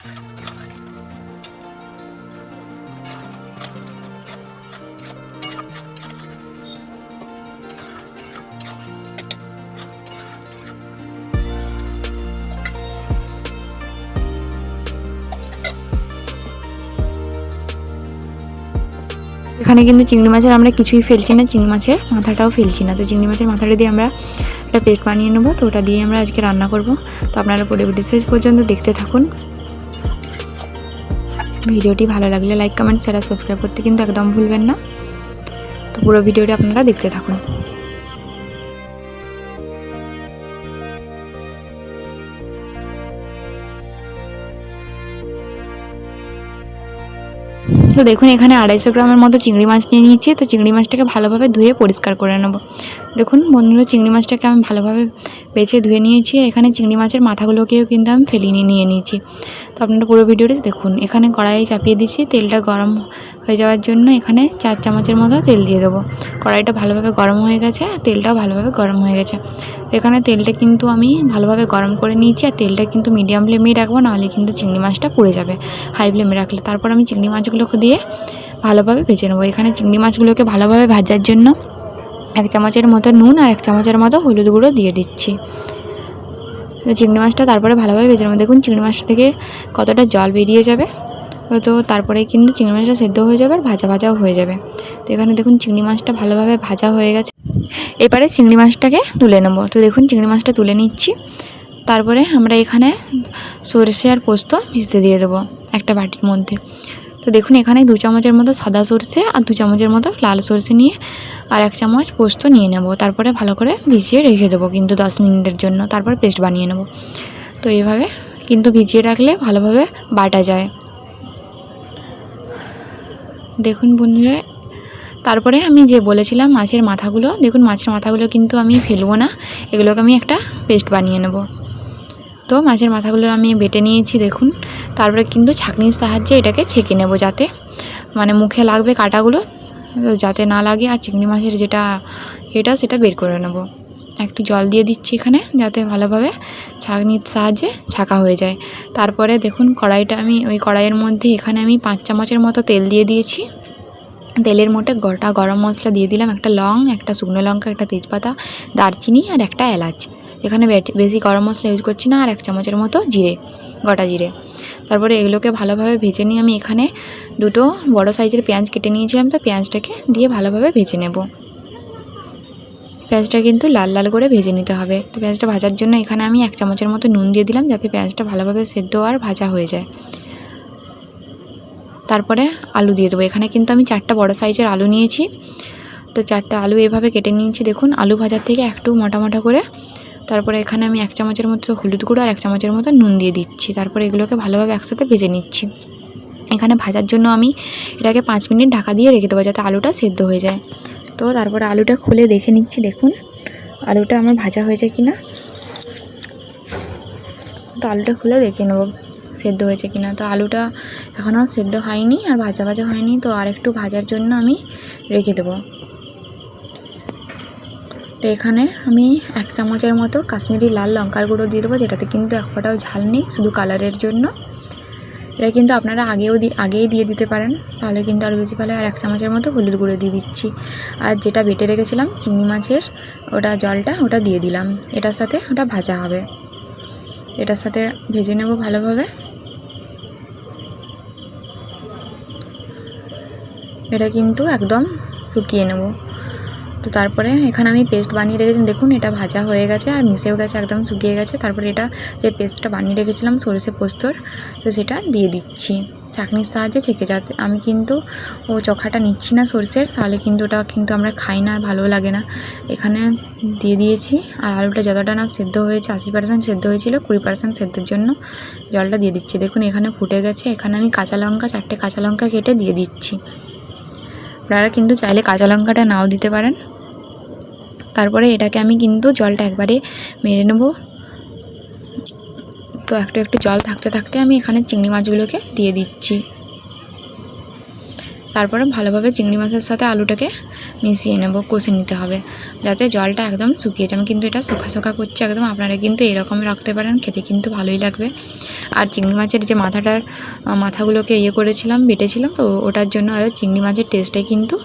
এখানে কিন্তু চিংড়ি মাছের আমরা কিছুই ফেলছি না, চিংড়ি মাছের মাথাটাও ফেলছি না। তো চিংড়ি মাছের মাথাটা দিয়ে আমরা একটা পেস্ট বানিয়ে নেব, তো ওটা দিয়ে আমরা আজকে রান্না করব। তো আপনারা পরিবর্তী শেষ পর্যন্ত দেখতে থাকুন। ভিডিওটি ভালো লাগলে লাইক কমেন্ট শেয়ার সাবস্ক্রাইব করতে কিন্তু একদম ভুলবেন না। তো পুরো ভিডিওটি আপনারা দেখতে থাকুন। তো দেখুন, এখানে আড়াইশো গ্রামের মতো চিংড়ি মাছ নিয়ে নিয়েছি। তো চিংড়ি মাছটাকে ভালোভাবে ধুয়ে পরিষ্কার করে নেব। দেখুন, বন্ধুরা, চিংড়ি মাছটাকে আমি ভালোভাবে বেছে ধুয়ে নিয়েছি। এখানে চিংড়ি মাছের মাথাগুলোকেও কিন্তু আমি ফেলিয়ে নিয়ে নিয়েছি। আপনারা পুরো ভিডিওটি দেখুন। এখানে কড়াই চাপিয়ে দিচ্ছি। তেলটা গরম হয়ে যাওয়ার জন্য এখানে চার চামচের মতো তেল দিয়ে দেবো। কড়াইটা ভালোভাবে গরম হয়ে গেছে আর তেলটাও ভালোভাবে গরম হয়ে গেছে। এখানে তেলটা কিন্তু আমি ভালোভাবে গরম করে নিয়েছি আর তেলটা কিন্তু মিডিয়াম ফ্লেমেই রাখব, নাহলে কিন্তু চিংড়ি মাছটা পুড়ে যাবে হাই ফ্লেমে রাখলে। তারপর আমি চিংড়ি মাছগুলোকে দিয়ে ভালোভাবে ভেজে নেব। এখানে চিংড়ি মাছগুলোকে ভালোভাবে ভাজার জন্য এক চামচের মতো নুন আর এক চামচের মতো হলুদ গুঁড়ো দিয়ে দিচ্ছি। চিংড়ি মাছটা তারপরে ভালোভাবে ভেজে নেব। দেখুন চিংড়ি মাছটা থেকে কতটা জল বেরিয়ে যাবে। তো তারপরে কিন্তু চিংড়ি মাছটা সেদ্ধ হয়ে যাবে আর ভাজা ভাজাও হয়ে যাবে। তো এখানে দেখুন চিংড়ি মাছটা ভালোভাবে ভাজা হয়ে গেছে। এবারে চিংড়ি মাছটাকে তুলে নেব। তো দেখুন চিংড়ি মাছটা তুলে নিচ্ছি। তারপরে আমরা এখানে সরষে আর পোস্ত ভিজতে দিয়ে দেবো একটা বাটির মধ্যে। তো দেখুন এখানে দু চামচের মতো সাদা সরষে আর দু চামচের মতো লাল সরষে নিয়ে আর এক চামচ পোস্ত নিয়ে নেব, তারপরে ভালো করে ভিজিয়ে রেখে দেবো কিন্তু দশ মিনিটের জন্য, তারপর পেস্ট বানিয়ে নেব। তো এইভাবে কিন্তু ভিজিয়ে রাখলে ভালোভাবে বাটা যায়। দেখুন বন্ধুরা, তারপরে আমি যে বলেছিলাম মাছের মাথাগুলো, দেখুন মাছের মাথাগুলো কিন্তু আমি ফেলব না, এগুলোকে আমি একটা পেস্ট বানিয়ে নেব। তো মাছের মাথাগুলো আমি বেটে নিয়েছি, দেখুন। তারপরে কিন্তু ছাঁকনির সাহায্যে এটাকে ছেঁকে নেব যাতে মানে মুখে লাগবে কাঁটাগুলো যাতে না লাগে আর চিংড়ি মাছের যেটা এটা, সেটা বের করে নেব। একটু জল দিয়ে দিচ্ছি এখানে, যাতে ভালোভাবে ছাঁকনির সাহায্যে ছাঁকা হয়ে যায়। তারপরে দেখুন, কড়াইটা আমি, ওই কড়াইয়ের মধ্যে এখানে আমি পাঁচ চামচের মতো তেল দিয়ে দিয়েছি। তেলের মধ্যে গোটা গরম মশলা দিয়ে দিলাম, একটা লং, একটা শুকনো লঙ্কা, একটা তেজপাতা, দারচিনি আর একটা এলাচ। এখানে বেশি গরম মশলা ইউজ করছি না, আর এক চামচের মতো জিরে, গোটা জিরে। তারপরে এগুলোকে ভালোভাবে ভেজে নিয়ে আমি এখানে দুটো বড় সাইজের পেঁয়াজ কেটে নিয়েছিলাম তো পেঁয়াজটাকে দিয়ে ভালোভাবে ভেজে নেব। পেঁয়াজটা কিন্তু লাল লাল করে ভেজে নিতে হবে। তো পেঁয়াজটা ভাজার জন্য এখানে আমি এক চামচের মতো নুন দিয়ে দিলাম যাতে পেঁয়াজটা ভালোভাবে সেদ্ধ আর ভাজা হয়ে যায়। তারপরে আলু দিয়ে দেবো। এখানে কিন্তু আমি চারটা বড় সাইজের আলু নিয়েছি। তো চারটা আলু এভাবে কেটে নিয়েছি। দেখুন, আলু ভাজার থেকে একটু মোটা মোটা করে তারপরে এখানে আমি এক চামচের মতো হলুদ গুঁড়ো আর এক চামচের মতো নুন দিয়ে দিচ্ছি। তারপরে এগুলোকে ভালোভাবে একসাথে ভেজে নিচ্ছি। এখানে ভাজার জন্য আমি এটাকে পাঁচ মিনিট ঢাকা দিয়ে রেখে দেবো যাতে আলুটা সেদ্ধ হয়ে যায়। তো তারপরে আলুটা খুলে দেখে নিচ্ছি, দেখুন। আলুটা আমার ভাজা হয়েছে কি না তো আলুটা খুলে দেখে নেব সেদ্ধ হয়েছে কি না তো আলুটা এখনও সেদ্ধ হয়নি আর ভাজা ভাজা হয়নি, তো আর একটু ভাজার জন্য আমি রেখে দেবো। তো এখানে আমি এক চামচের মতো কাশ্মীরি লাল লঙ্কার গুঁড়ো দিয়ে দেবো, যেটাতে কিন্তু এক ফোঁটাও ঝাল নেই, শুধু কালারের জন্য। এটা কিন্তু আপনারা আগেও দি, আগেই দিয়ে দিতে পারেন, তাহলে কিন্তু আরও বেশি ভালো আর এক চামচের মতো হলুদ গুঁড়ো দিয়ে দিচ্ছি। আর যেটা বেটে রেখেছিলাম, চিংড়ি মাছের ওটা জলটা, ওটা দিয়ে দিলাম। এটার সাথে ওটা ভাজা হবে। এটার সাথে ভেজে নেব ভালোভাবে। এটা কিন্তু একদম শুকিয়ে নেব। তো তারপরে এখানে আমি পেস্ট বানিয়ে রেখেছি দেখুন, এটা ভাজা হয়ে গেছে আর মিশেও গেছে, একদম শুকিয়ে গেছে। তারপরে এটা যে পেস্টটা বানিয়ে রেখেছিলাম, সরষে পোস্তর, তো সেটা দিয়ে দিচ্ছি। চাকনির সাহায্যে ছেঁকে যাতে আমি কিন্তু ও চোখাটা নিচ্ছি না সরষের, তাহলে কিন্তু ওটা কিন্তু আমরা খাই না আর ভালো লাগে না। এখানে দিয়ে দিয়েছি, আর আলুটা যতটা না সেদ্ধ হয়েছে, আশি পার্সেন্ট সেদ্ধ হয়েছিল, কুড়ি পার্সেন্ট সেদ্ধর জন্য জলটা দিয়ে দিচ্ছি। দেখুন, এখানে ফুটে গেছে। এখানে আমি কাঁচা লঙ্কা, চারটে কাঁচা লঙ্কা কেটে দিয়ে দিচ্ছি। আপনারা কিন্তু চাইলে কাঁচা লঙ্কাটা নাও দিতে পারেন। তারপরে এটাকে আমি কিন্তু জলটা একবারে মেরে নেব। তো একটু একটু জল থাকতে থাকতে আমি এখানে চিংড়ি মাছগুলোকে দিয়ে দিচ্ছি। তারপরে ভালোভাবে চিংড়ি মাছের সাথে আলুটাকে মিশিয়ে নেব, কষে নিতে হবে। যাতে জলটা একদম শুকিয়ে যায়। আমি কিন্তু এটা শোকা শোকা করছি একদম। আপনারা কিন্তু এরকম রাখতে পারেন, খেতে কিন্তু ভালোই লাগবে। আর চিংড়ি মাছের যে মাথাটার মাথাগুলোকে ইয়ে করেছিলাম, বেটেছিলাম, তো ওটার জন্য আরও চিংড়ি মাছের টেস্টটাই কিন্তু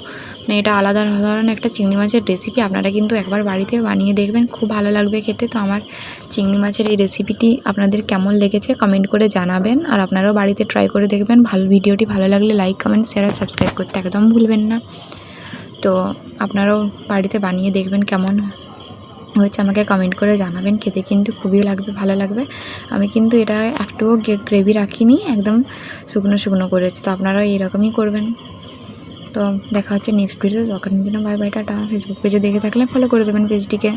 মানে এটা আলাদা ধরনের একটা চিংড়ি মাছের রেসিপি আপনারা কিন্তু একবার বাড়িতে বানিয়ে দেখবেন, খুব ভালো লাগবে খেতে। তো আমার চিংড়ি মাছের এই রেসিপিটি আপনাদের কেমন লেগেছে কমেন্ট করে জানাবেন। আর আপনারাও বাড়িতে ট্রাই করে দেখবেন, ভালো ভিডিওটি ভালো লাগলে লাইক কমেন্ট শেয়ার আর সাবস্ক্রাইব করতে একদম ভুলবেন না। তো আপনারাও বাড়িতে বানিয়ে দেখবেন কেমন হয়েছে, আমাকে কমেন্ট করে জানাবেন। খেতে কিন্তু খুবই লাগবে, ভালো লাগবে। আমি কিন্তু এটা একটুও গ্রেভি রাখিনি, একদম শুকনো শুকনো করেছি। তো আপনারাও এইরকমই করবেন। তো দেখা হচ্ছে নেক্সট ভিডিও তখন জন্য বাই বাই টাটা। ফেসবুক পেজে দেখে থাকলে ফলো করে দেবেন পেজটিকে